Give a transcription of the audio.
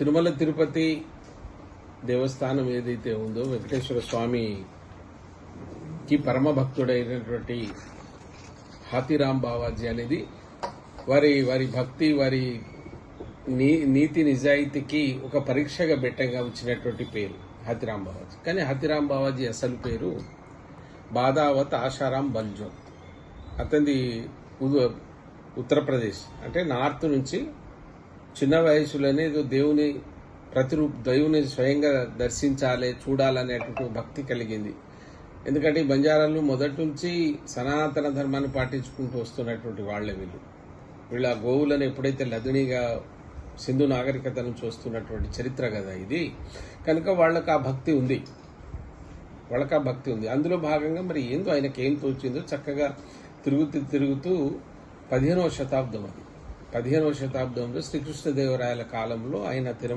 తిరుమల తిరుపతి దేవస్థానం ఏదైతే ఉందో వెంకటేశ్వర స్వామికి పరమ భక్తుడైనటువంటి హాతిరామ్ బావాజీ అనేది వారి వారి భక్తి వారి నీ- నీతి నిజాయితీకి ఒక పరీక్షగా బెట్టంగా వచ్చినటువంటి పేరు హాతిరామ్ బావాజీ. కానీ హాతిరామ్ బావాజీ అసలు పేరు బాదావత్ ఆశారాం బల్జో అతనిది ఉ- ఉత్తరప్రదేశ్. అంటే నార్త్ నుంచి చిన్న వయసులోనే దేవుని ప్రతిరూప దేవుని స్వయంగా దర్శించాలి చూడాలనేటువంటి భక్తి కలిగింది. ఎందుకంటే ఈ బంజారాలు మొదటి నుంచి సనాతన ధర్మాన్ని పాటించుకుంటూ వస్తున్నటువంటి వాళ్ళే వీళ్ళు. వీళ్ళ ఆ గోవులను ఎప్పుడైతే లదునిగా సింధు నాగరికత నుంచి వస్తున్నటువంటి చరిత్ర కదా ఇది. కనుక వాళ్ళకు ఆ భక్తి ఉంది. వాళ్ళకి ఆ భక్తి ఉంది. అందులో భాగంగా మరి ఏందో ఆయనకి ఏం తోచిందో చక్కగా తిరుగుతూ తిరుగుతూ పదిహేనవ శతాబ్దం అది. పదిహేనవ శతాబ్దంలో శ్రీకృష్ణదేవరాయల కాలంలో ఆయన తిరుమల